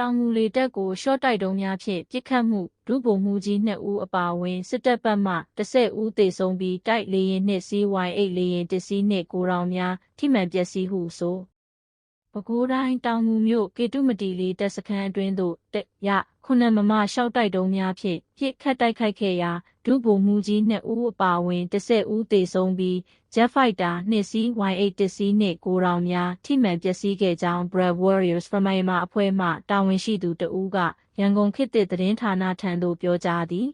တောင်ငူလေတပ်ကိုရှော့တိုက်တုံးများဖြင့်ပစ်ခတ်မှုဒုဗိုလ်မှူးကြီး2ဦးအပါအဝင်စစ်တပ်ဘက်မှ10ဦးသေဆုံးပြီးတိုက်လေရင်နှင့် CY8 လေရင်တစီးနှင့်ကိုရောင်များထိမှန်ပျက်စီးဟုဆိုပဲခူးတိုင်းတောင်ငူမြို့ကေတုမတီလေးတပ်စခန်းအတွင်းသို့တက်ရခုနှစ်မမရှောက်တိုက်တုံးများဖြင့်ပြစ်ခတ်တိုက်ခိုက်ခဲ့ရာဒုဗိုလ်မှူးကြီး2ဦးအပါအဝင်10ဦးသေဆုံးပြီး Jet Fighter 2စီး Y8 တစီးနှင့်ကိုရောင်များထိမှန်ပျက်စီးခဲ့ကြောင်း Brave Warriors from Myanmar အဖွဲ့မှတာဝန်ရှိသူတဦးကရန်ကုန်ခေတ်သစ်သတင်းဌာနထံသို့ပြောကြားသည်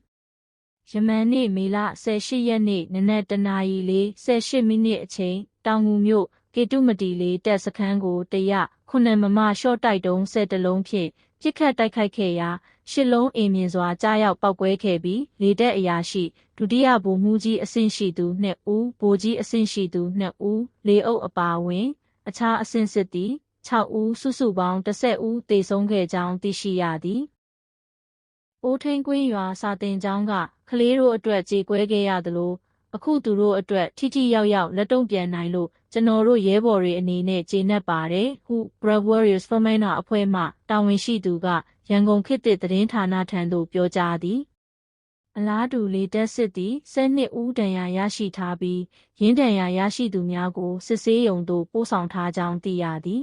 ယမန်နေ့မေလ18ရက်နေ့နနက်တနာရီ48မိနစ်အချိန်တောင်ငူမြို့ကေတုမတီလေးတပ်စခန်းကိုတရခုနှစ်မမရှော့တိုက်တုံး၁၀လုံးဖြင့် ပြစ်ခတ်တိုက်ခိုက်ခဲ့ရာရှစ်လုံးအင်မြင်စွာကြားရောက်ပောက်ကွဲခဲ့ပြီးလေတပ်အရာရှိဒုတိယဗိုလ်မှူးကြီးအဆင့်ရှိသူ2ဦးဗိုလ်ကြီးအဆင့်ရှိသူ2ဦးလေအုပ်အပါအဝင် အခြားအဆင့်စစ်သည်6ဦးစုစုပေါင်း10ဦးသေဆုံးခဲ့ကြောင်းသိရှိရသည်။အိုးထင်းကွင်းရွာစာတင်ကျောင်းကကလေးတို့အတွက်ကြေကွဲခဲ့ရသလိုအခုသူတို့အတွက်ထိထိရောက်ရောက်လက်တုံ့ပြန်နိုင်လို့ ကျွန်တော်တို့ရဲဘော်တွေအနေနဲ့ကျေနပ်ပါတယ်ဟု Brave Warriors Femina အဖွဲ့မှတာဝန်ရှိသူကရန်ကုန်ခေတ်သစ်သတင်းဌာနထံသို့ပြောကြားသည်အလားတူလေတက်စစ်သည်၁၂ဦးတန်ရာရရှိထားပြီးရင်းတန်ရာရရှိသူများကိုစစ်ဆေးရုံသို့ပို့ဆောင်ထားကြောင်းသိရသည်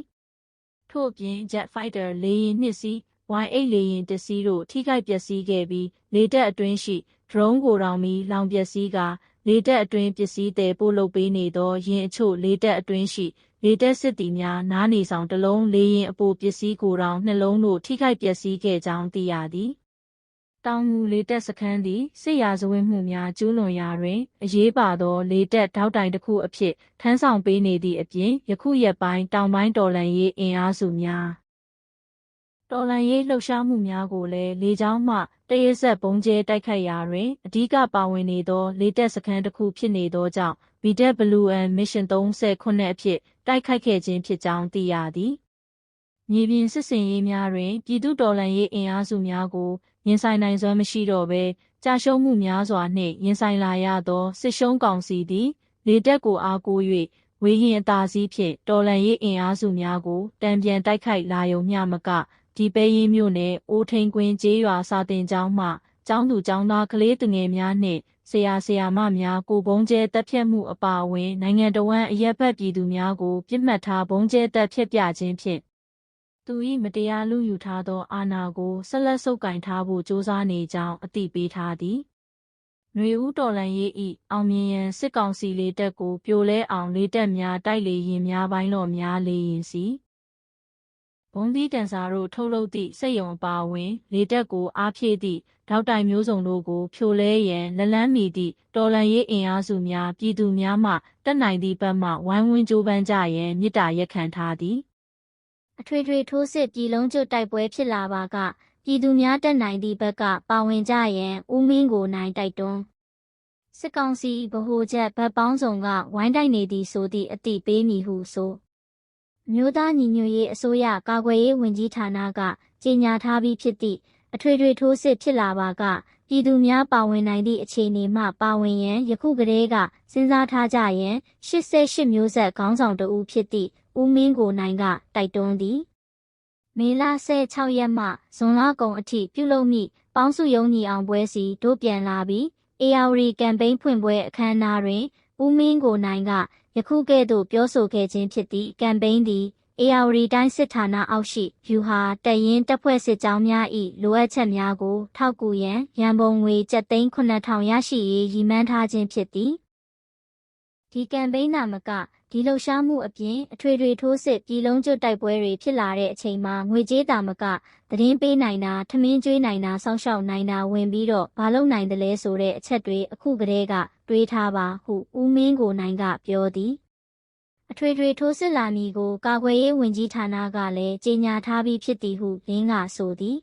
ထို့အပြင် Jet Fighter လေယာဉ်နှစ်စီး Y8 လေယာဉ်တစ်စီးတို့ထိခိုက်ပျက်စီးခဲ့ပြီးလေတက်အတွင်းရှိ drone ကိုတောင်မီလောင်ပျက်စီးကာ လေတက်အတွင်းပစ္စည်းတွေပို့လုပ်ပေးနေသောယင်အချို့လေတက်အတွင်းရှိလေတက်စစ်သည်များနားနေဆောင်တစ်လုံးလေရင်အပိုပစ္စည်းကိုတောင်နှလုံးတို့ထိခိုက်ပျက်စီးခဲ့ကြောင်းသိရသည်တောင်ငူလေတက်စခန်းသည်စစ်ရာဇဝတ်မှုများကျူးလွန်ရာတွင်အရေးပါသောလေတက်ထောက်တိုင်တစ်ခုအဖြစ်ထမ်းဆောင်ပေးနေသည့်အပြင်ယခုရက်ပိုင်းတောင်ပိုင်းတော်လှန်ရေးအင်အားစုများ တော်လန်ရေးလှုပ်ရှားမှုများကိုလည်းလေကြောင်းမှတရဆက်ဘုံကျဲတိုက်ခိုက်ရာတွင်အ धिक ပါဝင်နေသောလေတက်စခန်းတစ်ခုဖြစ်နေသောကြောင့် BWN Mission 39အဖြစ်တိုက်ခိုက်ခဲ့ခြင်းဖြစ်ကြောင်းသိရသည်။မြေပြင်စစ်စင်ရေးများတွင်ပြည်သူတော်လှန်ရေးအင်အားစုများကိုရင်ဆိုင်နိုင်စွမ်းမရှိတော့ဘဲကြာရှုံးမှုများစွာနှင့်ရင်ဆိုင်လာရသောစစ်ရှုံးကောင်စီသည်လေတက်ကိုအားကိုး၍ဝေရင်အသာစီးဖြင့်တော်လှန်ရေးအင်အားစုများကိုတံပြန်တိုက်ခိုက်လာယုံမျှမက ဒီပဲရင်မြို့နယ်အိုးထိန်ကွင်းကျေးရွာစာတင်ကျောင်းမှကျောင်းသူကျောင်းသားကလေးသူငယ်များနှင့်ဆရာဆရာမများကိုဘုံကျဲတက်ဖြတ်မှုအပါအဝင် နိုင်ငံတော်ဝန်အရက်ဘက်ပြည်သူများကိုပြစ်မှတ်ထားဘုံကျဲတက်ဖြတ်ပြခြင်းဖြင့်သူ၏မတရားလူယူထားသော အာဏာကိုဆက်လက်ဆုပ်ကိုင်ထားဖို့ကြိုးစားနေကြောင်းအသိပေးထားသည်။နှွေဦးတော်လန်ရေးဤအောင်မြင်ရန်စစ်ကောင်စီလေးတက်ကိုပြိုလဲအောင်လေးတက်များတိုက်လေရင်များပိုင်းလော့များလေရင်စီ ဘုံသီးတန်စာတို့ထုတ်လုပ်သည့်စိတ်ယုံအပါအဝင် လေတက်ကိုအားဖြည့်သည့်ထောက်တိုင်မျိုးစုံတို့ကိုဖြိုလဲရန်လက်လန်းမီသည့်တော်လန်ရေးအင်အားစုများပြည်သူများမှတက်နိုင်သည့်ဘက်မှဝိုင်းဝန်းကြိုးပမ်းကြရန်မြစ်တာရက်ခံထားသည်အထွေထွေထိုးစစ်ပြည်လုံးကျွတ်တိုက်ပွဲဖြစ်လာပါကပြည်သူများတက်နိုင်သည့်ဘက်ကပါဝင်ကြရန်ဦးမင်းကိုနိုင်တိုက်တွန်းစစ်ကောင်စီဗဟိုချက်ဗတ်ပေါင်းဆောင်ကဝိုင်းတိုက်နေသည်ဆိုသည့်အတိပေးမည်ဟုဆို မျိုးသားညီညွတ်ရေးအစိုးရကာကွယ်ရေးဝန်ကြီးဌာနကကြေညာထားပြီးဖြစ်သည့်အထွေထွေထိုးစစ်ဖြစ်လာပါကပြည်သူများပါဝင်နိုင်သည့်အခြေအနေမှပါဝင်ရန်ယခုကတည်းကစဉ်းစားထားကြရန်88မျိုးဆက်ခေါင်းဆောင်တဦးဖြစ်သည့်ဦးမင်းကိုနိုင်ကတိုက်တွန်းသည်မေလ16ရက်မှဇွန်လကုန်အထိပြုလုပ်မိပေါင်းစုယုံညီအောင်ပွဲစီတို့ပြန်လာပြီး ARD ကမ်ပိန်းဖွင့်ပွဲအခမ်းအနားတွင်ဦးမင်းကိုနိုင်က ယခုကဲ့သို့ပြောဆိုခဲ့ခြင်းဖြစ်သည့်ကမ်ပိန်းသည်အေယာဝတီတိုင်းစစ်ဌာနအောက်ရှိယူဟာတရင်တပ်ဖွဲ့စစ်ကြောင်းများ၏လိုအပ်ချက်များကို ထောက်ကူရန်ရန်ပုံငွေကျပ်သိန်း9000ရရှိရေးရည်မှန်းထားခြင်းဖြစ်သည်ဒီကမ်ပိန်းနာမကဒီလှုပ်ရှားမှုအပြင်အထွေထွေထိုးစစ်ပြည်လုံးကျွတ်တိုက်ပွဲတွေဖြစ်လာတဲ့အချိန်မှာငွေကြေးတာမကသတင်းပေးနိုင်တာထမင်းကျွေးနိုင်တာစောင့်ရှောက်နိုင်တာဝင်ပြီးတော့မလုပ်နိုင်တယ်လဲဆိုတဲ့အချက်တွေအခုကတည်းက တွေးထားပါဟုဦးမင်းကိုနိုင်ကပြောသည်အထွေထွေထိုးစစ်လာမည်ကိုကာကွယ်ရေးဝန်ကြီးဌာနကလည်းကြေညာထားပြီးဖြစ်သည်ဟုလင်းကဆိုသည်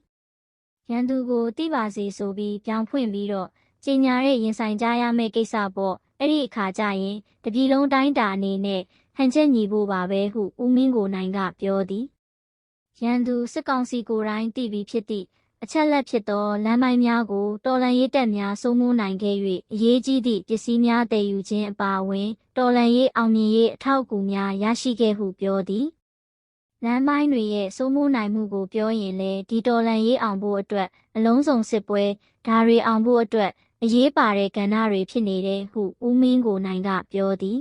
ရန်သူကိုတိပါစေဆိုပြီးပြောင်းဖွင့်ပြီးတော့ကြေညာတဲ့ရင်ဆိုင်ကြရမယ့်ကိစ္စပေါ့အဲ့ဒီအခါကျရင်တပြည်လုံးတိုင်းတာအနေနဲ့ဟန်ချက်ညီဖို့ပါပဲဟုဦးမင်းကိုနိုင်ကပြောသည်ရန်သူစစ်ကောင်စီကိုယ်တိုင်တည်ပြီးဖြစ်သည့် အချက်လက်ဖြစ်သောလမ်းပိုင်းများကိုတော်လန်ရေးတပ်များစိုးမိုးနိုင်ခဲ့၍အရေးကြီးသည့်ပစ္စည်းများတည်ယူခြင်းအပါအဝင်တော်လန်ရေးအောင်မြင်ရေးအထောက်အကူများရရှိခဲ့ဟုပြောသည်လမ်းပိုင်းတွေရဲ့စိုးမိုးနိုင်မှုကိုပြောရင်လေဒီတော်လန်ရေးအောင်ဖို့အတွက်အလုံးစုံစစ်ပွဲဒါတွေအောင်ဖို့အတွက်အရေးပါတဲ့ကဏ္ဍတွေဖြစ်နေတယ်ဟုဦးမင်းကိုနိုင်ကပြောသည်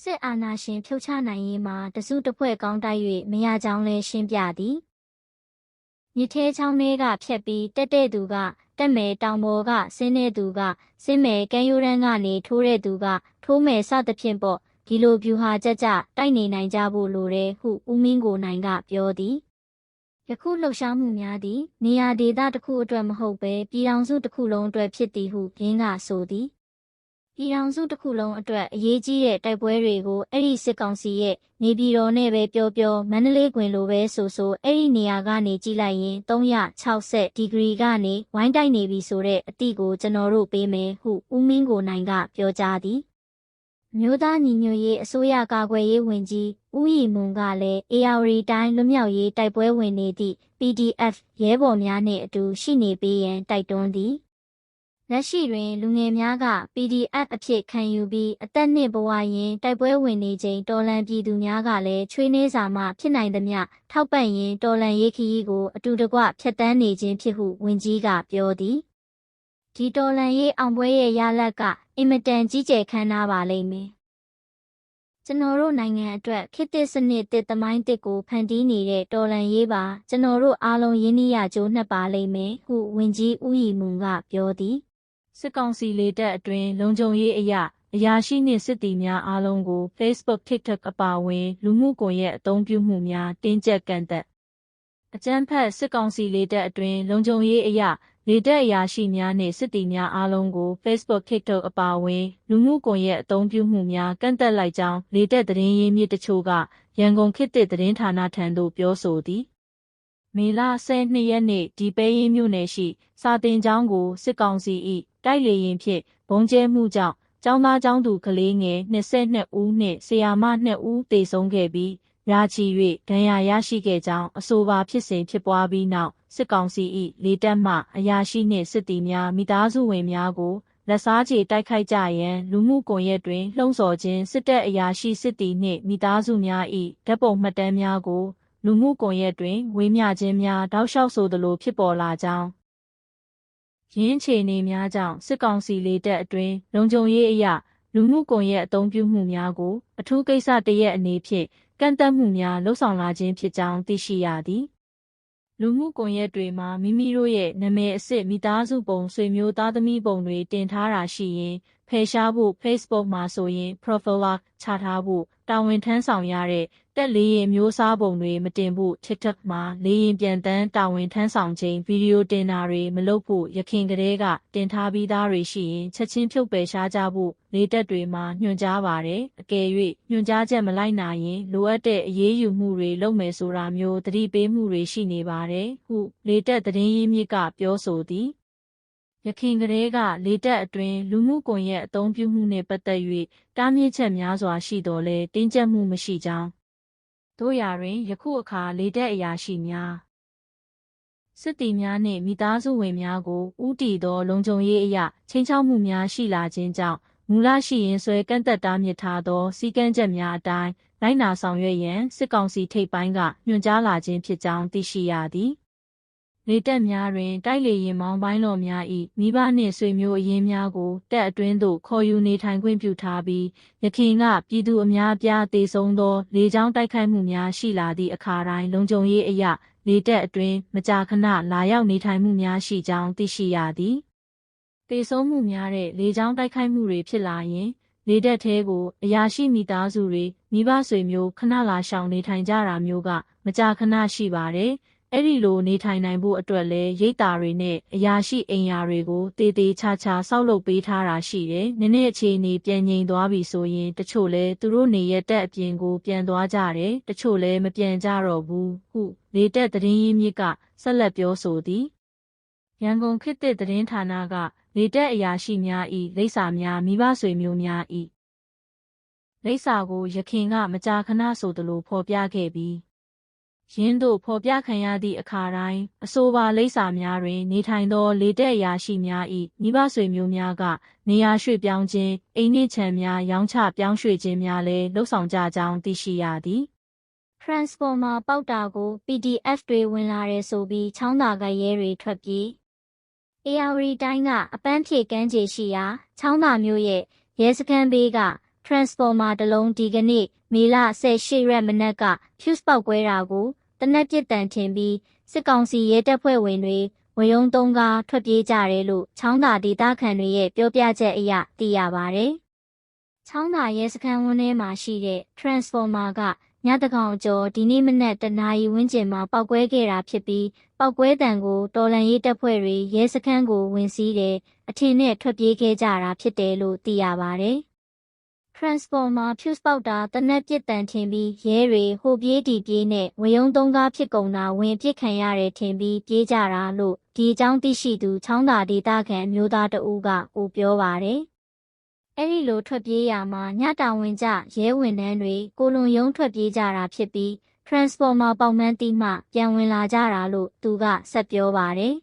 စစ်အာဏာရှင်ဖြုတ်ချနိုင်ရေးမှာတစုတစ်ဖွဲ့ကောင်းတိုက်၍မရကြောင်းလဲရှင်းပြသည် မြစ်ထဲချောင်းထဲကဖြတ်ပြီးတက်တဲ့သူကတက်မယ်တောင်ပေါ်ကဆင်းတဲ့သူကဆင်းမယ်ကမ်းရိုးတန်းကနေထိုးတဲ့သူကထိုးမယ်စသဖြင့်ပေါ့ဒီလိုဗျူဟာကြကြတိုက်နေနိုင်ကြဖို့လိုတယ်ဟုဦးမင်းကိုနိုင်ကပြောသည်ယခုလှုပ်ရှားမှုများသည်နေရာဒေသတစ်ခုအတွက်မဟုတ်ဘဲပြည်ထောင်စုတစ်ခုလုံးအတွက်ဖြစ်သည်ဟုရင်းကဆိုသည် ပြည်ထောင်စုတစ်ခုလုံးအတွက်အရေးကြီးတဲ့တိုက်ပွဲတွေကိုအဲ့ဒီစစ်ကောင်စီရဲ့နေပြည်တော်နဲ့ပဲပြောပြောမန္တလေးကွင်လိုပဲဆိုဆိုအဲ့ဒီနေရာကနေကြည့်လိုက်ရင်360ဒီဂရီကနေဝိုင်းတိုက်နေပြီဆိုတဲ့အသည့်ကိုကျွန်တော်တို့ပေးမယ်ဟုဦးမင်းကိုနိုင်ကပြောကြားသည်မျိုးသားညီညွတ်ရေးအစိုးရကာကွယ်ရေးဝန်ကြီးဦးရီမွန်ကလည်း AR တိုင်းလွတ်မြောက်ရေးတိုက်ပွဲဝင်နေသည့် PDF ရဲဘော်များနှင့်အတူရှိနေပေးရန်တိုက်တွန်းသည် လက်ရှိတွင် လူငယ်များက PDF အဖြစ်ခံယူပြီးအသက်နှင့်ဘဝရင်တိုက်ပွဲဝင်နေချိန်တော်လန်ပြည်သူများကလည်းချွေးနှေးစာမှဖြစ်နိုင်သမျှထောက်ပံ့ရင်တော်လန်ရေးခရီးကိုအတူတကွဖြတ်တန်းနေခြင်းဖြစ်ဟုဝန်ကြီးကပြောသည်ဒီတော်လန်ရေးအောင်ပွဲရဲ့ရလဒ်ကအင်မတန်ကြီးကျယ်ခမ်းနားပါလိမ့်မယ်ကျွန်တော်တို့နိုင်ငံအတွက်ခေတ်သစ်စနစ်တစ်သမိုင်းတစ်ကိုဖန်တီးနေတဲ့တော်လန်ရေးပါကျွန်တော်တို့အားလုံးရင်းနှီးရကြိုးနှက်ပါလိမ့်မယ်ဟုဝန်ကြီးဦးရီမွန်ကပြောသည် စစ်ကောင်စီလေတပ်အတွင်းလုံခြုံရေးအရာအရာရှိနှင့်စစ်သည်များအားလုံးကို Facebook TikTok အပါအဝင်လူမှုကွန်ရက်အသုံးပြုမှုများတင်းကျပ်ကန့်သက်အကြမ်းဖက်စစ်ကောင်စီလေတပ်အတွင်းလုံခြုံရေးအရာလေတပ်အရာရှိများနှင့်စစ်သည်များအားလုံးကို Facebook TikTok အပါအဝင်လူမှုကွန်ရက်အသုံးပြုမှုများကန့်သက်လိုက်ကြောင်းလေတပ်သတင်းရင်းမြစ်တချို့ကရန်ကုန်ခေတ်သစ်သတင်းဌာနထံသို့ပြောဆိုသည်မေလ12ရက်နေ့ဒီပဲရင်မြို့နယ်ရှိ စာတင်ကျောင်းကိုစစ်ကောင်စီ၏ တိုက်လေရင်ဖြင့်ဘုံကျဲမှုကြောင့်ကျောင်းသားကျောင်းသူကလေးငယ်22ဦးနှင့်ဆရာမ2ဦးသေဆုံးခဲ့ပြီးရာချီ၍ဒဏ်ရာရရှိခဲ့ကြောင်းအဆိုပါဖြစ်စဉ်ဖြစ်ပွားပြီးနောက်စစ်ကောင်စီ၏လေတပ်မှအရာရှိနှင့်စစ်သည်များမိသားစုဝင်များကိုလက်စားချေတိုက်ခိုက်ကြရန်လူမှုကွန်ရက်တွင်လှုံ့ဆော်ခြင်းစစ်တပ်အရာရှိစစ်သည်နှင့်မိသားစုများ၏ဓာတ်ပုံမှတ်တမ်းများကိုလူမှုကွန်ရက်တွင်ဝေမျှခြင်းများတောက်လျှောက်ဆိုသလိုဖြစ်ပေါ်လာကြောင်း ရင်းချေနေများကြောင့်စစ်ကောင်စီလေတပ်အတွင်းလုံခြုံရေးအရာလူမှုကွန်ရက်အသုံးပြုမှုများကိုအထူးကိစ္စတရက်အနေဖြင့်ကန့်သက်မှုများလှုံ့ဆော်လာခြင်းဖြစ်ကြောင်းသိရှိရသည်လူမှုကွန်ရက်တွေမှာမိမိတို့ရဲ့နာမည်အစစ်မိသားစုပုံဆွေမျိုးသားသမီးပုံတွေတင်ထားတာရှိရင် ဖယ်ရှားဖို့ Facebook မှာဆိုရင် profile lock ချထားဖို့တာဝန်ထမ်းဆောင်ရတဲ့တက်လေးရင်မျိုးစားပုံတွေမတင်ဖို့ TikTok မှာလေးရင်ပြန်တန်းတာဝန်ထမ်းဆောင်ခြင်းဗီဒီယိုတင်တာတွေမလုပ်ဖို့ရခင်ကတည်းကတင်ထားပြီးသားတွေရှိရင်ချက်ချင်းဖြုတ်ပယ်ရှားကြဖို့လေတက်တွေမှာညွှန်ကြားပါတယ်အကယ်၍ညွှန်ကြားချက်မလိုက်နိုင်ရင်လိုအပ်တဲ့အရေးယူမှုတွေလုပ်မယ်ဆိုတာမျိုးသတိပေးမှုတွေရှိနေပါတယ်ဟုလေတက်သတင်းရင်းမြစ်ကပြောဆိုသည် ရခင်ကလေးကလေတက်အတွင်းလူမှုကွန်ရက်အသုံးပြုမှုနှင့်ပတ်သက်၍တားမြစ်ချက်များစွာရှိတော်လဲတင်းကျပ်မှုမရှိကြောင်းတို့ရာတွင်ယခုအခါလေတက်အရာရှိများစစ်တီများနှင့်မိသားစုဝင်များကိုဥတီသောလုံခြုံရေးအရာချင်းချောက်မှုများရှိလာခြင်းကြောင့်မူလရှိရင်ဆွဲကန့်သက်တားမြစ်ထားသောစီကံချက်များအတိုင်းလိုက်နာဆောင်ရွက်ရန်စစ်ကောင်စီထိပ်ပိုင်းကညွှန်ကြားလာခြင်းဖြစ်ကြောင်းသိရှိရသည် လေတက်များတွင် တိုက်လေရင်မောင်းပိုင်းတော်များ၏မိဘနှင့်ဆွေမျိုးအရင်းများကိုတက်အတွင်းသို့ခေါ်ယူနေထိုင်ခွင့်ပြုထားပြီးရခင်ကပြည်သူအများအပြားတေဆုံးသော လေကြောင်းတိုက်ခိုက်မှုများရှိလာသည့်အခါတိုင်းလုံခြုံရေးအရလေတက်အတွင်းမကြာခဏလာရောက်နေထိုင်မှုများရှိကြောင်းသိရှိရသည်တေဆုံးမှုများတဲ့လေကြောင်းတိုက်ခိုက်မှုတွေဖြစ်လာရင်လေတက်သေးကိုအရာရှိမိသားစုတွေမိဘဆွေမျိုးခဏလာရှောင်နေထိုင်ကြတာမျိုးက မကြာခဏရှိပါတယ်။ အဲ့ဒီလိုနေထိုင်နိုင်ဖို့အတွက်လဲရိတ်တာတွေနဲ့အရာရှိအိမ်ယာတွေကိုတေးသေးချာချာဆောက်လုပ်ပေးထားတာရှိတယ်။နည်းနည်းအခြေအနေပြန်ငြိမ်သွားပြီဆိုရင်တချို့လဲသူတို့နေရတဲ့အပြင်ကိုပြန်သွားကြတယ်။တချို့လဲမပြန်ကြတော့ဘူးဟုလေတက်သတင်းရင်းမြစ်ကဆက်လက်ပြောဆိုသည်။ရန်ကုန်ခေတ်သစ်သတင်းဌာနကလေတက်အရာရှိများ၏လိပ်စာများမိဘဆွေမျိုးများ၏လိပ်စာကိုရခင်ကမကြာခဏဆိုသလိုဖော်ပြခဲ့ပြီး ရင်းတို့ဖော်ပြခံရသည့်အခါတိုင်းအဆိုပါလိပ်စာများတွင် နေထိုင်သောလေတက်ရာရှိများ၏မိဘဆွေမျိုးများကနေရာရွှေ့ပြောင်းခြင်းအိမ်နှင့်ခြံများရောင်းချပြောင်းရွှေ့ခြင်းများလည်းလှုပ်ဆောင်ကြကြောင်းသိရှိရသည် Transformer ပေါက်တာကို PDF တွေဝင်လာတယ်ဆိုပြီးချောင်းသာကရဲတွေထွက်ပြေး ARD တိုင်းကအပန်းဖြေကမ်းခြေရှိရာချောင်းသာမြို့ရဲ့ရဲစခန်းဘေးက Transformer တစ်လုံးဒီကနေ့မေလ18ရက်မနက်က fuse ပေါက်ကွဲတာကိုတနက်ပစ်တန်ထင်ပြီးစစ်ကောင်စီရဲတပ်ဖွဲ့ဝင်တွေဝရုံသုံးကားထွက်ပြေးကြတယ်လို့ချောင်းသာဒေသခံတွေရဲ့ပြောပြချက်အရသိရပါတယ်။ချောင်းသာရဲစခန်းဝန်းထဲမှာရှိတဲ့ Transformer ကညတကောင်ကျော်ဒီနေ့မနက်တနာရီဝန်းကျင်မှာပောက်ကွဲခဲ့တာဖြစ်ပြီးပောက်ကွဲတံကိုတော်လန်ရေးတပ်ဖွဲ့တွေရဲစခန်းကိုဝင်စီးတယ်အထင်နဲ့ထွက်ပြေးခဲ့ကြတာဖြစ်တယ်လို့သိရပါတယ်။ Transformer fuse ပေါက်တာတနက်ပစ်တန်ထင်ပြီးရဲတွေဟိုပြေးဒီပြေးနဲ့ဝယုံသုံးကားဖြစ်ကုန်တာဝင်ပစ်ခံရတယ်ထင်ပြီးပြေးကြတာလို့ဒီအကြောင်းသိရှိသူချောင်းသာဒေသခံမျိုးသားတဦးကကိုပြောပါတယ်။အဲ့ဒီလိုထွက်ပြေးရမှာညတာဝန်ကျရဲဝန်ထမ်းတွေကိုလွန်ယုံထွက်ပြေးကြတာဖြစ်ပြီး Transformer ပေါက်မှန်းတီးမှပြန်ဝင်လာကြတာလို့သူကဆက်ပြောပါတယ်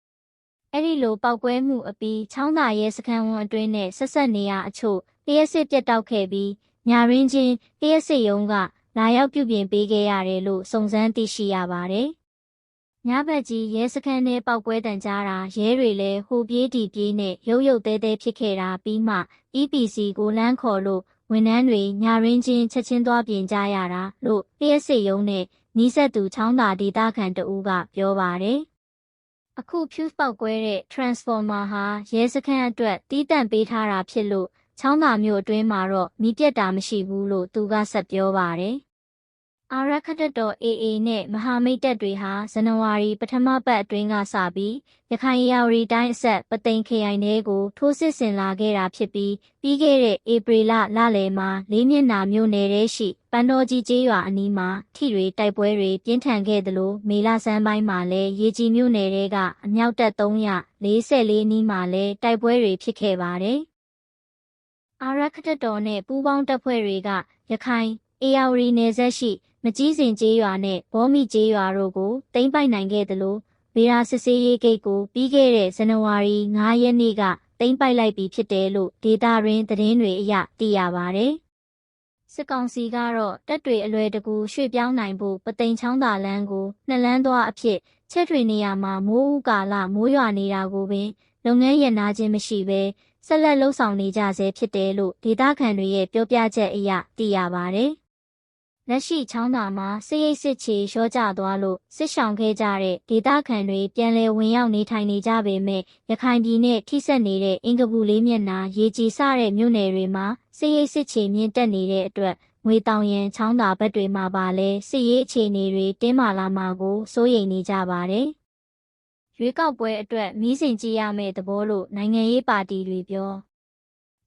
။အဲ့ဒီလိုပောက်ကွဲမှုအပြီးချောင်းသာရဲစခန်းဝန်အတွင်းနဲ့ဆက်ဆက်နေရအချို့ လျှက်စစ်ပြတ်တောက်ခဲ့ပြီးညာရင်းချင်းလျှက်စစ်ယုံကလာရောက်ပြုပြင်ပေးခဲ့ရတယ်လို့စုံစမ်းသိရှိရပါတယ်။ညဘက်ကြီးရဲစခန်းထဲပောက်ကွဲတံကြားတာရဲတွေလည်းဟိုပြေးဒီပြေးနဲ့ရုပ်ရုပ်သေးသေးဖြစ်ခဲ့တာပြီးမှ EPC ကိုလမ်းခေါ်လို့ဝန်ထမ်းတွေညာရင်းချင်းချက်ချင်းသွားပြင်ကြရတာလို့လျှက်စစ်ရုံးနဲ့နီးစပ်သူချောင်းသာဒေသခံတဦးကပြောပါတယ်။အခု fuse ပေါက်ကွဲတဲ့ transformer ဟာရဲစခန်းအတွက်တီးတန့်ပေးထားတာဖြစ်လို့ ချောင်းသာမြို့အတွင်းမှာတော့မီးပြတ်တာမရှိဘူးလို့သူကဆက်ပြောပါတယ်။အာရခတ်တော် AA နဲ့မဟာမိတ်တပ်တွေဟာဇန်နဝါရီပထမပတ်အတွင်းကစပြီးရခိုင်ရာဝတီတိုင်းအဆက်ပသိမ်ခရိုင်ထဲကိုထိုးစစ်ဆင်လာခဲ့တာဖြစ်ပြီးပြီးခဲ့တဲ့ဧပြီလလလယ်မှာလေးမျက်နာမြို့နယ်ထဲရှိပန်းတော်ကြီးကျေးရွာအနီးမှာထိတွေတိုက်ပွဲတွေပြင်းထန်ခဲ့သလိုမေလဆန်းပိုင်းမှာလည်းရေကြီးမြို့နယ်ထဲကအမြောက်တပ်344နီးမှာလည်းတိုက်ပွဲတွေဖြစ်ခဲ့ပါတယ်။ အာရခတ်တော်နဲ့ပူးပေါင်းတပ်ဖွဲ့တွေကရခိုင်အေယာဝတီနယ်ဆက်ရှိ မကြီးစင်ကျေးရွာနဲ့ဘောမီကျေးရွာတို့ကိုသိမ်းပိုက်နိုင်ခဲ့သလိုဗေရာစစ်စေးရေးဂိတ်ကိုပြီးခဲ့တဲ့ဇန်နဝါရီ9ရက်နေ့ကသိမ်းပိုက်လိုက်ပြီးဖြစ်တယ်လို့ဒေတာရင်းသတင်းတွေအရသိရပါဗျ။စစ်ကောင်စီကတော့တပ်တွေအလွယ်တကူရွှေ့ပြောင်းနိုင်ဖို့ပသိမ်ချောင်းသာလမ်းကိုနှစ်လမ်းသွားအဖြစ်ချက်ထွေနေရမှာမိုးဥကာလမိုးရွာနေတာကိုပင်လုပ်ငန်းရနာခြင်းမရှိဘဲ ဆက်လက်လှုပ်ဆောင်နေကြဆဲဖြစ်တယ်လို့ဒေတာခန်တွေရဲ့ပြောပြချက်အရသိရပါဗျ။လက်ရှိချောင်းသာမှာစစ်ရိတ်စစ်ချေရောကျသွားလို့စစ်ဆောင်ခဲ့ကြတဲ့ဒေသခံတွေပြန်လည်ဝင်ရောက်နေထိုင်နေကြပေမဲ့ရခိုင်ပြည်နဲ့ထိစပ်နေတဲ့အင်္ဂပူလေးမျက်နှာရေကြီးစတဲ့မြို့နယ်တွေမှာစစ်ရိတ်စစ်ချေမြင့်တက်နေတဲ့အတွက်ငွေတောင်ရန်ချောင်းသာဘက်တွေမှာပါလဲစစ်ရေးအခြေအနေတွေတင်းမာလာမှာကိုစိုးရိမ်နေကြပါတယ်။ ရွေးကောက်ပွဲအတွက်မီးစင်ကြည့်ရမယ့်သဘောလို့နိုင်ငံရေးပါတီတွေပြော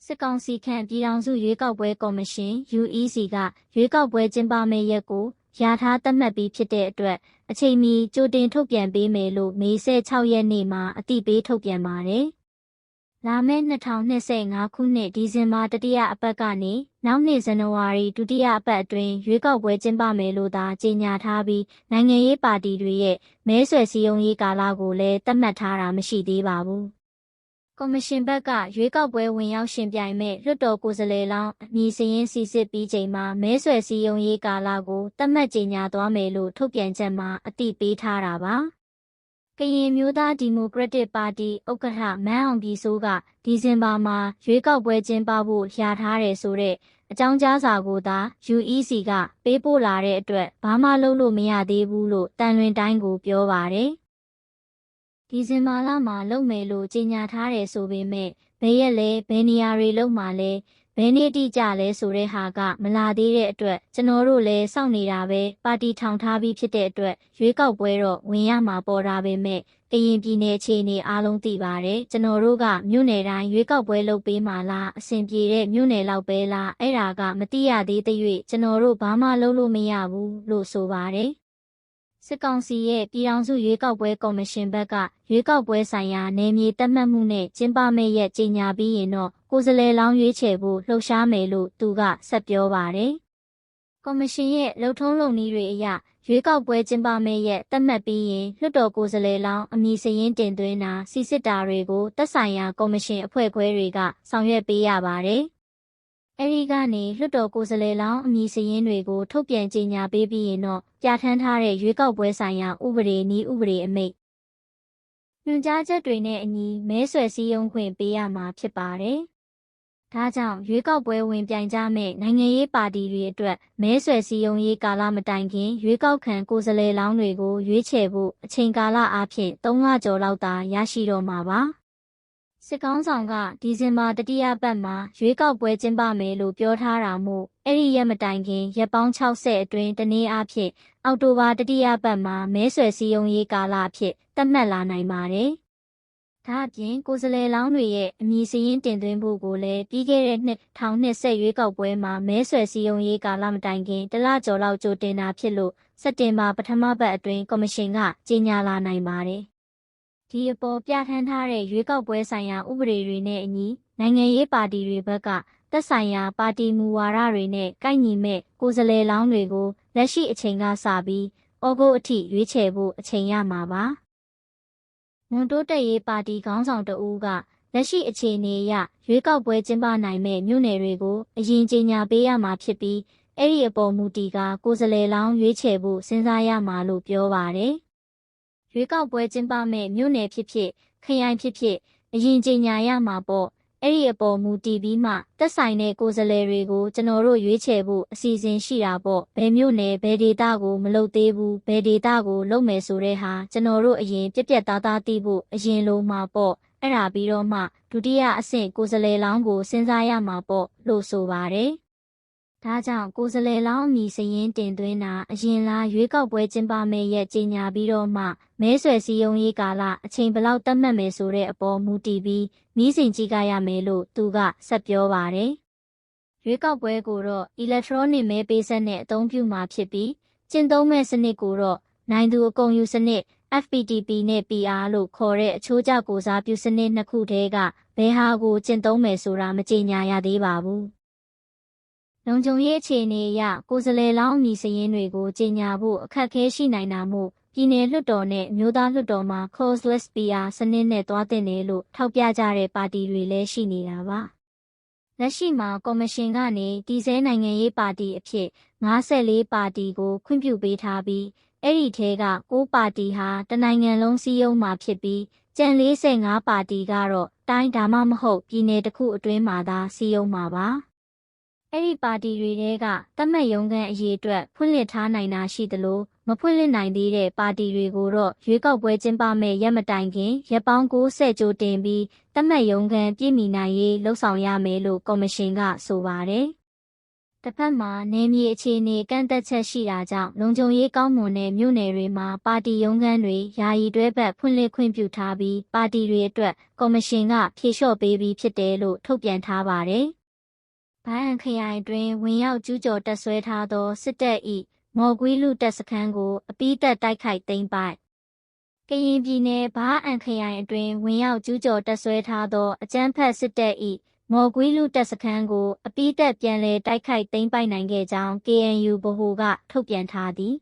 စစ်ကောင်စီခန့်ပြည်ထောင်စုရွေးကောက်ပွဲကော်မရှင် UEC ကရွေးကောက်ပွဲကျင်းပမယ့်ရက်ကိုယာထားသတ်မှတ်ပြီးဖြစ်တဲ့အတွက်အချိန်မီကြိုတင်ထုတ်ပြန်ပေးမယ်လို့မေ16ရက်နေ့မှာအတိပေးထုတ်ပြန်ပါတယ်။ လာမယ့်2025ခုနှစ်ဒီဇင်ဘာတတိယအပတ်ကနေနောက်နှစ်ဇန်နဝါရီဒုတိယအပတ်အတွင်းရွေးကောက်ပွဲကျင်းပမယ်လို့သာကြေညာထားပြီးနိုင်ငံရေးပါတီတွေရဲ့မဲဆွယ်စည်းရုံးရေးကာလကိုလည်းသတ်မှတ်ထားတာမရှိသေးပါဘူး။ကော်မရှင်ဘက်ကရွေးကောက်ပွဲဝင်ရောက်ရှင်ပြိုင်မဲ့လွှတ်တော်ကိုယ်စားလှယ်လောင်းအမည်စရင်းစီစစ်ပြီးချိန်မှာမဲဆွယ်စည်းရုံးရေးကာလကိုတတ်မှတ်ကြေညာသွားမယ်လို့ထုတ်ပြန်ချက်မှာအတိပေးထားတာပါ။ ကရင်မျိုးသားဒီမိုကရက်တစ်ပါတီဥက္ကဋ္ဌမန်းအောင်ပြည်စိုးကဒီဇင်ဘာမှာရွေးကောက်ပွဲကျင်းပဖို့လျာထားတယ်ဆိုတဲ့အကြောင်းကြားစာကိုသာ UEC ကပေးပို့လာတဲ့အတွက်ဘာမှလုပ်လို့မရသေးဘူးလို့တန်လွင်တိုင်းကိုပြောပါတယ်ဒီဇင်ဘာလမှာလုပ်မယ်လို့ကြေညာထားတယ်ဆိုပေမဲ့ဘယ်ရက်လဲဘယ်နေရာတွေလုပ်မှာလဲ ဘယ်နေ့တိကျလဲဆိုတဲ့ဟာကမလာသေးတဲ့အတွက်ကျွန်တော်တို့လည်းစောင့်နေတာပဲပါတီထောင်ထားပြီးဖြစ်တဲ့အတွက်ရွေးကောက်ပွဲတော့ဝင်ရမှာပေါ်တာပဲမဲ့ကရင်ပြည်နယ်အခြေအနေအားလုံးသိပါတယ်ကျွန်တော်တို့ကမြို့နယ်တိုင်းရွေးကောက်ပွဲလုပ်ပေးမှလားအဆင်ပြေတဲ့မြို့နယ်လောက်ပဲလားအဲ့ဒါကမတိရသေးတဲ့၍ကျွန်တော်တို့ဘာမှလုပ်လို့မရဘူးလို့ဆိုပါတယ် စစ်ကောင်စီရဲ့ပြည်ထောင်စုရွေးကောက်ပွဲကော်မရှင်ဘက်ကရွေးကောက်ပွဲဆိုင်ရာနယ်မြေသတ်မှတ်မှုနဲ့ကျင်းပမယ့်ရက်ကြေညာပြီးရင်တော့ကိုယ်စားလှယ်လောင်းရွေးချယ်ဖို့လှုပ်ရှားမယ်လို့သူကဆက်ပြောပါတယ်။ကော်မရှင်ရဲ့လှုပ်ထုံးလုပ်နည်းတွေအရရွေးကောက်ပွဲကျင်းပမယ့်ရက်သတ်မှတ်ပြီးရင်လွှတ်တော်ကိုယ်စားလှယ်လောင်းအမည်စရင်းတင်သွင်းတာစီစစ်တာတွေကိုသက်ဆိုင်ရာကော်မရှင်အဖွဲ့ခွဲတွေကဆောင်ရွက်ပေးရပါတယ်။ အဲဒီကနေလွှတ်တော်ကိုယ်စားလှယ်လောင်းအမည်စရင်းတွေကိုထုတ်ပြန်ကြေညာပေးပြီးရင်တော့ပြဋ္ဌာန်းထားတဲ့ရွေးကောက်ပွဲဆိုင်ရာဥပဒေနည်းဥပဒေအမိန့်ညွှန်ကြားချက်တွေနဲ့အညီမဲဆွယ်စည်းရုံးခွင့်ပေးရမှာဖြစ်ပါတယ်။ဒါကြောင့်ရွေးကောက်ပွဲဝင်ပြိုင်ကြမဲ့နိုင်ငံရေးပါတီတွေအတွက်မဲဆွယ်စည်းရုံးရေးကာလမတိုင်ခင်ရွေးကောက်ခံကိုယ်စားလှယ်လောင်းတွေကိုရွေးချယ်ဖို့အချိန်ကာလအားဖြင့်၃လကျော်လောက်သာရရှိတော့မှာပါ။ စစ်ကောင်းဆောင်ကဒီဇင်ဘာတတိယပတ်မှာရွေးကောက်ပွဲကျင်းပမယ်လို့ပြောထားတာမို့အဲ့ဒီရက်မတိုင်ခင်ရက်ပေါင်း60အတွင်းတနေ့အဖြစ်အောက်တိုဘာတတိယပတ်မှာမဲဆွယ်စည်းရုံးရေးကာလအဖြစ်သတ်မှတ်လာနိုင်ပါတယ်။ဒါအပြင်ကိုယ်စားလှယ်လောင်းတွေရဲ့အမည်စရင်းတင်သွင်းဖို့ကိုလည်းပြီးခဲ့တဲ့နှစ်ထောင်နှစ်ဆက်ရွေးကောက်ပွဲမှာမဲဆွယ်စည်းရုံးရေးကာလမတိုင်ခင်တလကျော်လောက်ကြိုတင်တာဖြစ်လို့စက်တင်ဘာပထမပတ်အတွင်းကော်မရှင်ကကြေညာလာနိုင်ပါတယ် ဒီအပေါ်ပြဋ္ဌာန်းထားတဲ့ရွေးကောက်ပွဲဆိုင်ရာဥပဒေတွေနဲ့အညီနိုင်ငံရေးပါတီတွေဘက်ကသက်ဆိုင်ရာပါတီမူဝါဒတွေနဲ့ကိုက်ညီမဲ့ကိုယ်စားလှယ်လောင်းတွေကိုလက်ရှိအချိန်ကစပြီးဩဂုတ်အထိရွေးချယ်ဖို့အချိန်ရမှာပါ။ဝန်တိုးတက်ရေးပါတီခေါင်းဆောင်တဦးကလက်ရှိအခြေအနေအရရွေးကောက်ပွဲကျင်းပနိုင်မဲ့မြို့နယ်တွေကိုအရင်ကြေညာပေးရမှာဖြစ်ပြီးအဲ့ဒီအပေါ်မူတီကကိုယ်စားလှယ်လောင်းရွေးချယ်ဖို့စဉ်းစားရမှာလို့ပြောပါတယ်။ ရွေးကောက်ပွဲကျင်းပမဲ့မြို့နယ်ဖြစ်ဖြစ်ခရိုင်ဖြစ်ဖြစ်အရင်ကြေညာရမှာပေါ့အဲ့ဒီအပေါ်မူတည်ပြီးမှတက်ဆိုင်တဲ့ကိုယ်စားလှယ်တွေကိုကျွန်တော်တို့ရွေးချယ်ဖို့အစီအစဉ်ရှိတာပေါ့ဘယ်မြို့နယ်ဘယ်ဒေသကိုမလုပ်သေးဘူးဘယ်ဒေသကိုလုပ်မယ်ဆိုတဲ့ဟာကျွန်တော်တို့အရင်ပြက်ပြက်သားသားသိဖို့အရင်လိုမှာပေါ့အဲ့ဒါပြီးတော့မှဒုတိယအဆင့်ကိုယ်စားလှယ်လောင်းကိုစဉ်းစားရမှာပေါ့လို့ဆိုပါတယ် ဒါကြောင့်ကိုယ်စားလှယ်လောင်းအမည်စရင်တင်သွင်းတာအရင်လားရွေးကောက်ပွဲကျင်းပမယ့်ရက်ကြေညာပြီးတော့မှမဲဆွယ်စည်းရုံးရေးကာလအချိန်ဘလောက်သတ်မှတ်မယ်ဆိုတဲ့အပေါ်မူတည်ပြီးမိစဉ်ကြီးကရမယ်လို့သူကဆက်ပြောပါတယ်။ရွေးကောက်ပွဲကိုတော့ electronic မဲပေးဆက်နဲ့အသုံးပြုမှာဖြစ်ပြီးကျင့်သုံးမဲ့စနစ်ကိုတော့နိုင်သူအကုန်ယူစနစ် FPTP နဲ့ PR လို့ခေါ်တဲ့အချိုးကျကိုစားပြုစနစ်နှစ်ခုတည်းကဘယ်ဟာကိုကျင့်သုံးမယ်ဆိုတာမကြေညာရသေးပါဘူး။ လုံခြုံရေးအခြေအနေအရကိုယ်စားလှယ်လောင်းအမည်စရင်းတွေကိုကြေညာဖို့အခက်အခဲရှိနိုင်တာမို့ပြည်내လွှတ်တော်နဲ့မျိုးသားလွှတ်တော်မှာ close list PR စနစ်နဲ့တွားတင်တယ်လို့ထောက်ပြကြတဲ့ပါတီတွေလည်းရှိနေတာပါ။လက်ရှိမှာကော်မရှင်ကနေဒီဇဲနိုင်ငံရေးပါတီအဖြစ်54ပါတီကိုခွင့်ပြုပေးထားပြီးအဲ့ဒီထဲက6ပါတီဟာတနိုင်ငံလုံးစည်းရုံးမှာဖြစ်ပြီးကျန်45ပါတီကတော့တိုင်းဒါမှမဟုတ်ပြည်내တစ်ခုအတွင်းမှာသာစည်းရုံးမှာပါ။ အဲ့ဒီပါတီတွေတဲကတတ်မှတ်ရုံးခန်းအရေးအတွက်ဖွင့်လှစ်ထားနိုင်တာရှိသလိုမဖွင့်လှစ်နိုင်သေးတဲ့ပါတီတွေကိုတော့ရွေးကောက်ပွဲကျင်းပမဲ့ရက်မတိုင်ခင်ရက်ပေါင်း90ကြိုတင်ပြီးတတ်မှတ်ရုံးခန်းပြည်မီနိုင်ရေးလှုံ့ဆော်ရမယ်လို့ကော်မရှင်ကဆိုပါတယ်။တစ်ဖက်မှာနေမြေအခြေအနေကန့်သက်ချက်ရှိတာကြောင့်လုံခြုံရေးကောင်းမွန်တဲ့မြို့နယ်တွေမှာပါတီရုံးခန်းတွေယာယီတွဲဘက်ဖွင့်လှစ်ခွင့်ပြုထားပြီးပါတီတွေအတွက်ကော်မရှင်ကဖြေလျှော့ပေးပြီးဖြစ်တယ်လို့ထုတ်ပြန်ထားပါတယ်။ ဘိုင်းအန်ခရိုင်တွင်ဝင်ရောက်ကျူးကျော်တပ်ဆွဲထားသောစစ်တပ်၏မော်ကွီးလူတပ်စခန်းကိုအပိသက်တိုက်ခိုက်သိမ်းပိုက်ကရင်ပြည်နယ်ဘားအန်ခရိုင်အတွင်းဝင်ရောက်ကျူးကျော်တပ်ဆွဲထားသောအကြမ်းဖက်စစ်တပ်၏မော်ကွီးလူတပ်စခန်းကိုအပိသက်ပြန်လည်တိုက်ခိုက်သိမ်းပိုက်နိုင်ခဲ့ကြောင်း KNU ဗဟိုကထုတ်ပြန်ထားသည်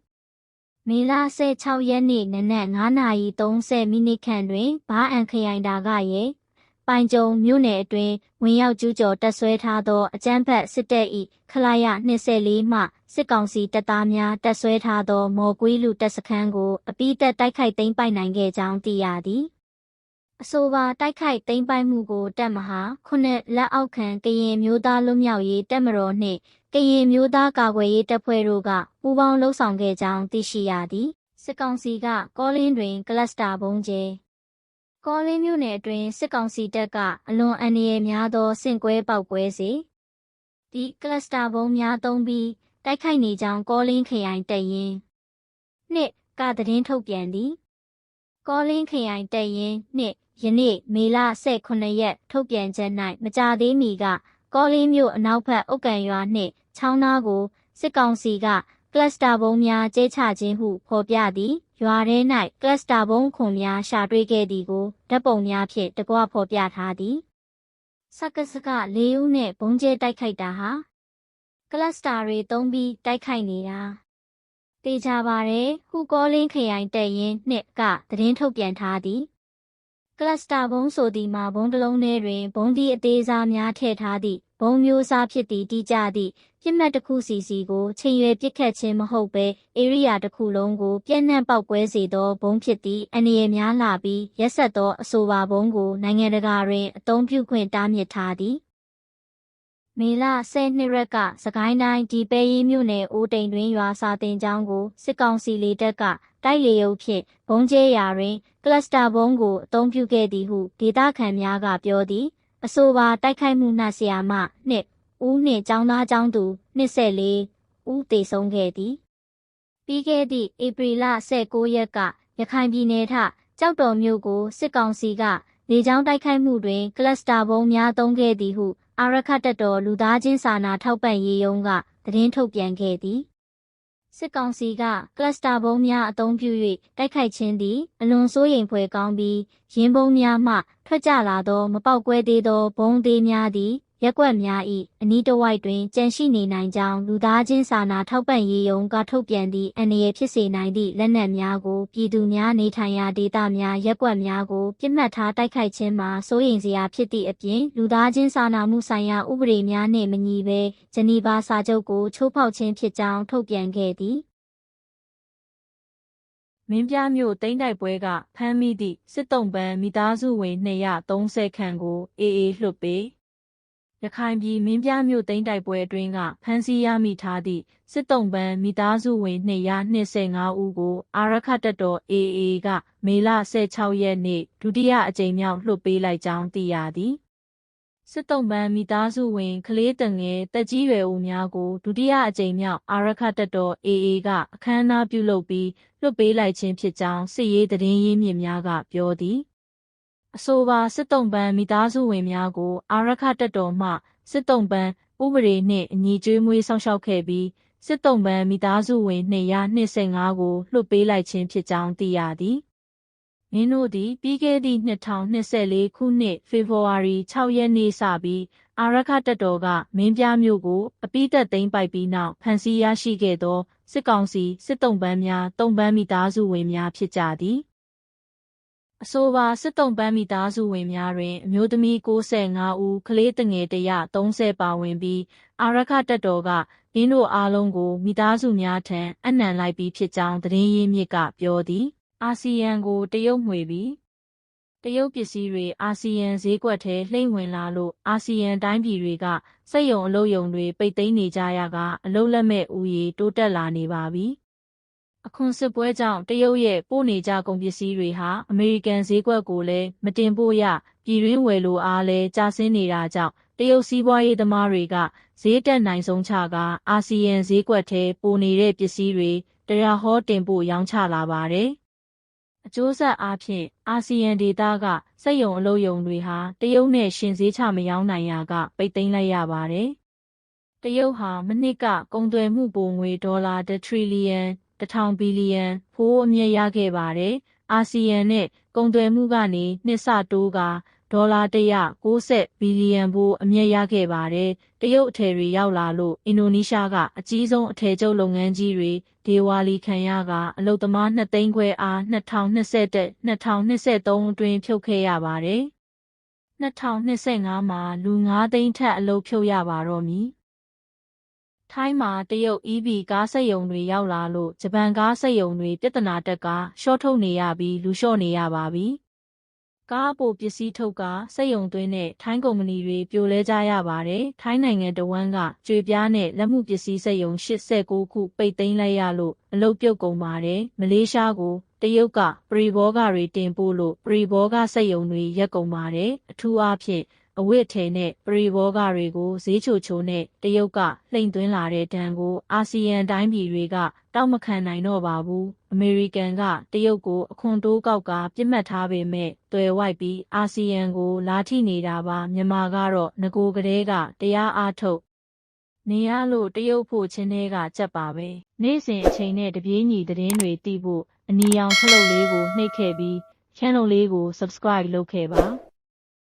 မေလ16ရက်နေ့နနက်9:30မိနစ်ခန့်တွင်ဘားအန်ခရိုင်တာကရဲ့ ပိုင်ကြုံမြို့နယ်အတွင်းဝင်ရောက်ကျူးကျော်တပ်ဆွဲထားသောအကြမ်းဖက်စစ်တပ်၏ခလာရ24မှစစ်ကောင်စီတပ်သားများတပ်ဆွဲထားသော မော်ကွီးလူတပ်စခန်းကိုအပိသက်တိုက်ခိုက်သိမ်းပိုက်နိုင်ခဲ့ကြောင်းသိရသည်အဆိုပါတိုက်ခိုက်သိမ်းပိုက်မှုကိုတပ်မဟာခုနှစ်လက်အောက်ခံကရင်မျိုးသားလွတ်မြောက်ရေးတပ်မတော်နှင့်ကရင်မျိုးသားကာကွယ်ရေးတပ်ဖွဲ့တို့ကပူးပေါင်းလှုပ်ဆောင်ခဲ့ကြောင်းသိရှိရသည်စစ်ကောင်စီကကောလင်းတွင် ကလစတာဘုံကျဲ ကောလင်းမြို့နယ်အတွင်းစစ်ကောင်စီတပ်ကအလွန်အန္တရာယ်များသောစင့်ကွဲပေါက်ကွဲစေဒီကလစတာဘုံများသုံးပြီးတိုက်ခိုက်နေကြောင်းကောလင်းခရိုင်တပ်ရင်းနှစ်ကသတင်းထုတ်ပြန်သည်ကောလင်းခရိုင်တပ်ရင်းနှစ်ယနေ့မေလ18ရက်ထုတ်ပြန်ချက်၌မကြသေးမီကကောလင်းမြို့အနောက်ဘက်အုတ်ကန်ရွာနှင့်ချောင်းနာကိုစစ်ကောင်စီက ကလစတာဘုံများကျဲချခြင်းဟုဖော်ပြသည်ရွာထဲ၌ကလစတာဘုံခွန်များရှာတွေ့ခဲ့သည်ကိုဓာတ်ပုံများဖြင့်တကွဖော်ပြထားသည်စက္ကစက၄ဦးနဲ့ဘုံကျဲတိုက်ခိုက်တာဟာကလစတာတွေသုံးပြီးတိုက်ခိုက်နေတာတေချာပါတယ်ဟူကောလင်းခရိုင်တက်ရင်နှစ်ကသတင်းထုတ်ပြန်ထားသည်ကလစတာဘုံဆိုသည်မှာဘုံတစ်လုံးထဲတွင်ဘုံဒီအသေးစားများထည့်ထားသည့် ဘုံမျိုးစားဖြစ်သည့်တိကျသည့်ပြစ်မှတ်တစ်ခုစီစီကိုချိန်ရွယ်ပစ်ခတ်ခြင်းမဟုတ်ဘဲဧရိယာတစ်ခုလုံးကိုပြန့်နှံ့ပေါက်ကွဲစေသောဘုံဖြစ်သည့်အနေရများလာပြီးရက်ဆက်သောအဆိုပါဘုံကိုနိုင်ငံတကာတွင်အသုံးပြုခွင့်တားမြစ်ထားသည်မေလ10နှစ်ရက်ကစကိုင်းတိုင်းဒီပဲရီမြို့နယ်အိုးတိန်တွင်ရွာစာတင်ကျောင်းကိုစစ်ကောင်စီလေတပ်ကတိုက်လေရုပ်ဖြင့်ဘုံကျဲရာတွင် ကလစတာဘုံကိုအသုံးပြုခဲ့သည်ဟုဒေသခံများကပြောသည် အဆိုပါတိုက်ခိုက်မှုနှဆရာမနှစ်ဦးနှင့်ចောင်းသားចောင်းသူ24ဦးသေဆုံးခဲ့သည်ပြီးခဲ့သည့်ဧပြီလ19ရက်ကရခိုင်ပြည်နယ်ထကြောက်တော်မြို့ကိုစစ်ကောင်စီကလေကြောင်းတိုက်ခိုက်မှုတွင်ကလစတာဘုံများသုံးခဲ့သည်ဟုအာရခတပ်တော်လူသားချင်းစာနာထောက်ပံ့ရေးယုံကသတင်းထုတ်ပြန်ခဲ့သည် စစ်ကောင်စီကကလစတာဘုံများအသုံးပြု၍တိုက်ခိုက်ခြင်းသည်အလွန်စိုးရိမ်ဖွယ်ကောင်းပြီးရင်းဘုံများမှထွက်ကြလာသောမပေါက်ကွဲသေးသောဘုံသေးများသည် ရက်ကွက်များ၏အနီးတစ်ဝိုက်တွင်ကြန့်ရှိနေနိုင်ကြောင်းလူသားချင်းစာနာထောက်ပံ့ရေးယုံကထုတ်ပြန်သည့်အနေရဖြစ်စေနိုင်သည့်လက်နက်များကိုပြည်သူများနေထိုင်ရာဒေသများရက်ကွက်များကိုပြစ်မှတ်ထားတိုက်ခိုက်ခြင်းမှာစိုးရိမ်စရာဖြစ်သည့်အပြင်လူသားချင်းစာနာမှုဆိုင်ရာဥပဒေများနှင့်မညီဘဲဂျနီဗာစာချုပ်ကိုချိုးဖောက်ခြင်းဖြစ်ကြောင်းထုတ်ပြန်ခဲ့သည်မင်းပြမြို့တိမ့်တိုက်ပွဲကဖမ်းမိသည့်စစ်တုံးပန်းမိသားစုဝင်230ခန့်ကိုအေးအေးလွှတ်ပေး ရခိုင်ပြည်မင်းပြမြို့တိမ့်တိုက်ပွဲအတွင်းကဖမ်းဆီးရမိထားသည့်စစ်တုံးပန်းမိသားစုဝင်225ဦးကိုအာရခတပ်တော် AA ကမေလ16ရက်နေ့ဒုတိယအကြိမ်မြောက်လွှတ်ပေးလိုက်ကြောင်းသိရသည်စစ်တုံးပန်းမိသားစုဝင်ကလေးတငယ်တက်ကြီးရွယ်ဦးများကိုဒုတိယအကြိမ်မြောက်အာရခတပ်တော် AA ကအခမ်းအနားပြုလုပ်ပြီးလွှတ်ပေးလိုက်ခြင်းဖြစ်ကြောင်းစစ်ရေးသတင်းရင်းမြစ်များကပြောသည် အဆိုပါစစ်တုံးပန်းမိသားစုဝင်များကို အာရခတပ်တော်မှစစ်တုံးပန်းဥပဒေနှင့်အညီကျွေးမွေးဆောင်ရှောက်ခဲ့ပြီးစစ်တုံးပန်းမိသားစုဝင်225ကိုလွှတ်ပေးလိုက်ခြင်းဖြစ်ကြောင်းသိရသည်မင်းတို့သည်ပြီးခဲ့သည့်2024ခုနှစ်ဖေဖော်ဝါရီ6ရက်နေ့စပြီးအာရခတပ်တော်ကမင်းပြမျိုးကိုအပိသက်သိမ်းပိုက်ပြီးနောက်ဖမ်းဆီးရရှိခဲ့သောစစ်ကောင်စီစစ်တုံးပန်းများတုံးပန်းမိသားစုဝင်များဖြစ်ကြသည် အဆိုပါစစ်တုံးပန်းမိသားစုဝင်များတွင်အမျိုးသမီး65ဦးကလေးတငယ်130ပါဝင်ပြီးအာရခတပ်တော်ကရင်းတို့အားလုံးကိုမိသားစုများထံအနှံလိုက်ပြီးဖြစ်ကြောင်းသတင်းရင်းမြစ်ကပြောသည်အာဆီယံကိုတရုတ်မှွေပြီးတရုတ်ပစ္စည်းတွေအာဆီယံဈေးကွက်ထဲလှိမ့်ဝင်လာလို့အာဆီယံတိုင်းပြည်တွေကစက်ယုံအလုပ်ယုံတွေပိတ်သိမ်းနေကြရကအလုပ်လက်မဲ့ဦးရေတိုးတက်လာနေပါပြီ။ အခွန်စစ်ပွဲကြောင့်တရုတ်ရဲ့ပို့နေကြကုန်ပစ္စည်းတွေဟာအမေရိကန်ဈေးကွက်ကိုလည်းမတင်ပို့ရပြည်တွင်းဝယ်လိုအားလည်းကျဆင်းနေတာကြောင့်တရုတ်စီးပွားရေးသမားတွေကဈေးတက်နိုင်ဆုံးချကအာဆီယံဈေးကွက်ထဲပိုနေတဲ့ပစ္စည်းတွေတရားဟောတင်ပို့ရောင်းချလာပါတယ်။အကျိုးဆက်အားဖြင့်အာဆီယံဒေသကစက်ယုံအလုပ်ယုံတွေဟာတရုတ်နဲ့ရှင်ဈေးချမရောင်းနိုင်ရာကပိတ်သိမ်းလိုက်ရပါတယ်။တရုတ်ဟာမနှစ်ကကုန်သွယ်မှုပိုငွေဒေါ်လာ1ထရီလီယံ 1000ဘီလီယံဖိုးအမြတ်ရခဲ့ပါတယ်။အာဆီယံနဲ့ကုန်သွယ်မှုကနေနှစ်ဆတိုးကဒေါ်လာ190ဘီလီယံဖိုးအမြတ်ရခဲ့ပါတယ်။တရုတ်အထည်တွေရောက်လာလို့အင်ဒိုနီးရှားကအကြီးဆုံးအထည်ချုပ်လုပ်ငန်းကြီးတွေဒေဝါလီခံရကအလုတ်သမား2သိန်းခွဲအား2021 2023အတွင်းဖြုတ်ခဲ့ရပါတယ်။2025မှာလူ9သိန်းထက်အလုပ်ဖြုတ်ရပါတော့မည်။ ထိုင်းမှာတရုတ် EV ကားစက်ရုံတွေရောက်လာလို့ဂျပန်ကားစက်ရုံတွေပြဿနာတက်ကရှော့ထုတ်နေရပြီးလူလျှော့နေရပါပြီ။ကားအပိုပစ္စည်းထုတ်ကစက်ယုံသွင်းတဲ့ထိုင်းကုမ္ပဏီတွေပြိုလဲကြရပါတယ်။ထိုင်းနိုင်ငံတဝန်းကကြွေပြားနဲ့လက်မှုပစ္စည်းစက်ယုံ89ခုပိတ်သိမ်းလိုက်ရလို့အလုပ်ပြုတ်ကုန်ပါတယ်။မလေးရှားကိုတရုတ်ကပရီဘောဂတွေတင်ပို့လို့ပရီဘောဂစက်ယုံတွေရက်ကုန်ပါတယ်။အထူးအားဖြင့် အဝတ်ထည်နဲ့ပရိဘောဂတွေကိုဈေးချိုချိုနဲ့တရုတ်ကလှိမ့်သွင်းလာတဲ့တန်ကိုအာဆီယံတိုင်းပြည်တွေကတောက်မခံနိုင်တော့ပါဘူးအမေရိကန်ကတရုတ်ကိုအခွန်တိုးကောက်ကပြစ်မှတ်ထားပေမဲ့တွယ်ဝိုက်ပြီးအာဆီယံကိုလာထိနေတာပါမြန်မာကတော့ငကိုကလေးကတရားအားထုတ်နေရလို့တရုတ်ဖို့ချင်းတွေကကြက်ပါပဲနေ့စဉ်အချိန်နဲ့တပြေးညီသတင်းတွေသိဖို့အနီရောင်ခလုတ်လေးကိုနှိပ်ခဲ့ပြီး channel လေးကို subscribe လုပ်ခဲ့ပါ